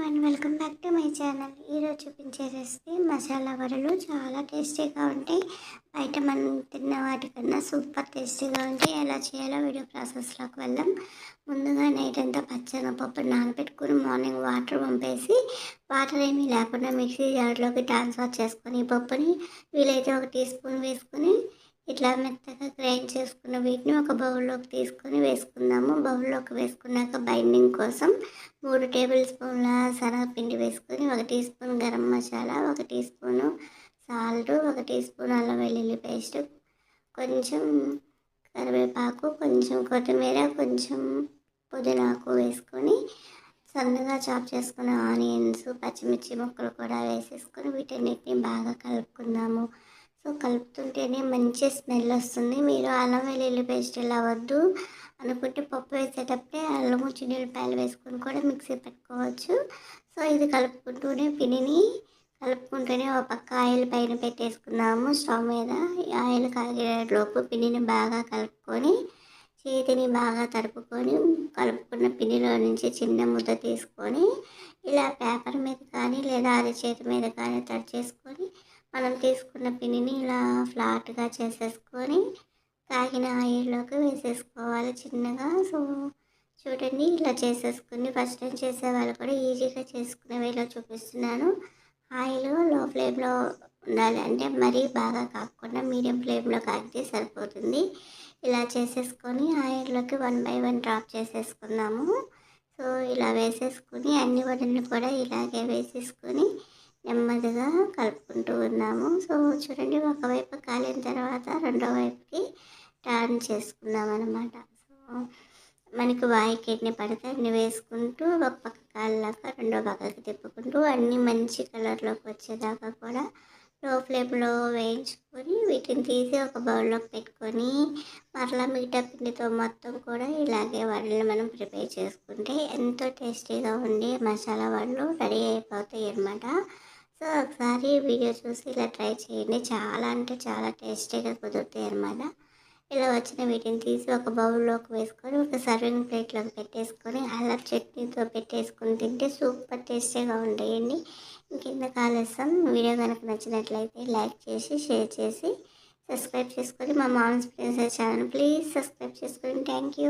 One welcome back to my channel ఈరోజు చూపించే recipe masala వడలు చాలా టేస్టీగా ఉంటాయి. బయట మనం తిన్న వాటికన్నా సూపర్ టేస్టీగా ఉంటాయి. ఎలా చేయాలో వీడియో ప్రాసెస్లోకి వెళ్దాం. ముందుగా నైట్ అంతా పచ్చనపప్పు నానబెట్టుకుని మార్నింగ్ వాటర్ పంపేసి వాటర్ ఏమీ లేకుండా మిక్సీ జార్లోకి ట్రాన్స్ఫర్ చేసుకొని పప్పుని వీలైతే ఒక టీ స్పూన్ వేసుకొని ఇట్లా మెత్తగా గ్రైండ్ చేసుకున్న వీటిని ఒక బౌల్లోకి తీసుకొని వేసుకుందాము. బౌల్లోకి వేసుకున్నాక బైండింగ్ కోసం మూడు టేబుల్ స్పూన్ల శనగపిండి వేసుకొని ఒక టీ స్పూన్ గరం మసాలా ఒక టీ స్పూను సాల్ట్ ఒక టీ స్పూన్ అల్లం వెల్లుల్లి పేస్ట్ కొంచెం కరివేపాకు కొంచెం కొత్తిమీర కొంచెం పుదీనాకు వేసుకొని సన్నగా చాప్ చేసుకున్న ఆనియన్స్ పచ్చిమిర్చి ముక్కలు కూడా వేసేసుకొని వీటన్నిటిని బాగా కలుపుకుందాము. కలుపుతుంటేనే మంచి స్మెల్ వస్తుంది. మీరు అల్లం వెల్లుల్లి పేస్ట్ ఇలా వద్దు అనుకుంటే పప్పు వేసేటప్పుడే అల్లము చిన్నపాయలు వేసుకొని కూడా మిక్సీ పెట్టుకోవచ్చు. సో ఇది కలుపుకుంటూనే పిండిని కలుపుకుంటూనే ఒక పక్క ఆయిల్ పైన పెట్టేసుకుందాము. స్టవ్ మీద ఆయిల్ కాగేలోపు పిండిని బాగా కలుపుకొని చేతిని బాగా తడుపుకొని కలుపుకున్న పిండిలో నుంచి చిన్న ముద్ద తీసుకొని ఇలా పేపర్ మీద కానీ లేదా అది చేతి మీద కానీ తడి చేసుకొని మనం తీసుకున్న పిండిని ఇలా ఫ్లాట్గా చేసేసుకొని కాగిన ఆయిల్లోకి వేసేసుకోవాలి చిన్నగా. సో చూడండి ఇలా చేసేసుకుని ఫస్ట్ టైం చేసే వాళ్ళు కూడా ఈజీగా చేసుకునే వేలో చూపిస్తున్నాను. ఆయిల్లో ఫ్లేమ్లో ఉండాలి అంటే మరీ బాగా కాకుండా మీడియం ఫ్లేమ్లో కాగితే సరిపోతుంది. ఇలా చేసేసుకొని ఆయిల్లోకి వన్ బై వన్ డ్రాప్ చేసేసుకుందాము. సో ఇలా వేసేసుకుని అన్ని వడలు కూడా ఇలాగే వేసేసుకొని నెమ్మదిగా కలుపుకుంటూ ఉన్నాము. సో చూడండి ఒకవైపు కాలిన తర్వాత రెండో వైపుకి టర్న్ చేసుకున్నాం అనమాట సో మనకి వాయికి ఎన్ని పడితే అన్ని వేసుకుంటూ ఒక పక్క కాళ్ళలాగా రెండో పక్కకి తిప్పుకుంటూ అన్నీ మంచి కలర్లోకి వచ్చేదాకా కూడా లో ఫ్లేమ్లో వేయించుకొని వీటిని తీసి ఒక బౌల్లోకి పెట్టుకొని మరలా మిగతా పిండితో మొత్తం కూడా ఇలాగే వాటిని మనం ప్రిపేర్ చేసుకుంటే ఎంతో టేస్టీగా ఉండి మసాలా వాళ్ళు రెడీ అయిపోతాయి అన్నమాట. సో ఒకసారి వీడియో చూసి ఇలా ట్రై చేయండి. చాలా అంటే చాలా టేస్టీగా కుదురుతాయి అన్నమాట. ఇలా వచ్చిన వీటిని తీసి ఒక బౌల్లోకి వేసుకొని ఒక సర్వింగ్ ప్లేట్లోకి పెట్టేసుకొని అలా చట్నీతో పెట్టేసుకొని తింటే సూపర్ టేస్టీగా ఉంటాయండి ఇంకెంత కాలుస్తాం వీడియో కనుక నచ్చినట్లయితే లైక్ చేసి షేర్ చేసి సబ్స్క్రైబ్ చేసుకొని మా moms princess channel please subscribe చేసుకొని. Thank you.